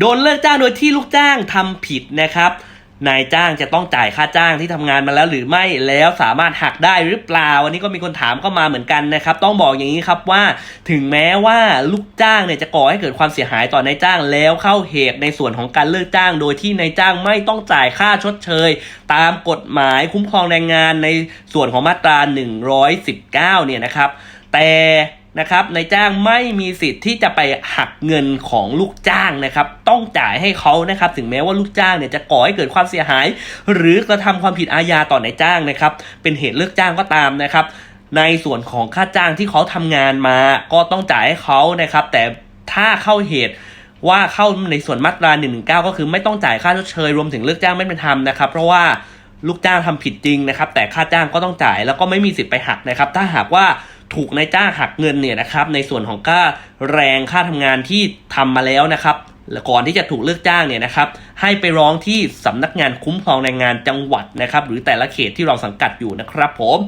โดนเลิกจ้างโดยที่ลูกจ้างทำผิดนะครับนายจ้างจะต้องจ่ายค่าจ้างที่ทำงานมาแล้วหรือไม่แล้วสามารถหักได้หรือเปล่าวันนี้ก็มีคนถามเข้ามาเหมือนกันนะครับ ต้องบอกอย่างนี้ครับว่าถึงแม้ว่าลูกจ้างเนี่ยจะก่อให้เกิดความเสียหายต่อนายจ้างแล้วเข้าเหตุในส่วนของการเลิกจ้าง โดยที่นายจ้างไม่ต้องจ่ายค่าชดเชย ตามกฎหมายคุ้มครองแรงงานในส่วนของมาตรา 119 เนี่ยนะครับ แต่ นะครับนายจ้างไม่มีสิทธิ์ที่จะไปหักเงินของลูกจ้างนะครับ ต้องจ่ายให้เขานะครับ ถึงแม้ว่าลูกจ้างเนี่ยจะก่อให้เกิดความเสียหาย หรือกระทำความผิดอาญาต่อนายจ้างนะครับ เป็นเหตุเลิกจ้างก็ตามนะครับ ในส่วนของค่าจ้างที่เขาทำงานมา ก็ต้องจ่ายให้เขานะครับ แต่ถ้าเข้าเหตุว่าเข้าในส่วนมาตรา1นึก็คือไม่ต้องจ่ายค่าชดเชยรวมถึงเลิกจ้างไม่เป็นธรรมนะครับ เพราะว่าลูกจ้างทำผิดจริงนะครับ แต่ค่าจ้างก็ต้องจ่ายแล้วก็ไม่มีสิทธิ์ไปหักนะครับ ถ้าหากว่า ถูกนายจ้างหักเงินเนี่ยนะครับในส่วนของค่าแรงค่าทำงานที่ทำมาแล้วนะครับก่อนที่จะถูกเลิกจ้างเนี่ยนะครับให้ไปร้องที่สำนักงานคุ้มครองแรงงานจังหวัดนะครับหรือแต่ละเขตที่เราสังกัดอยู่นะครับผม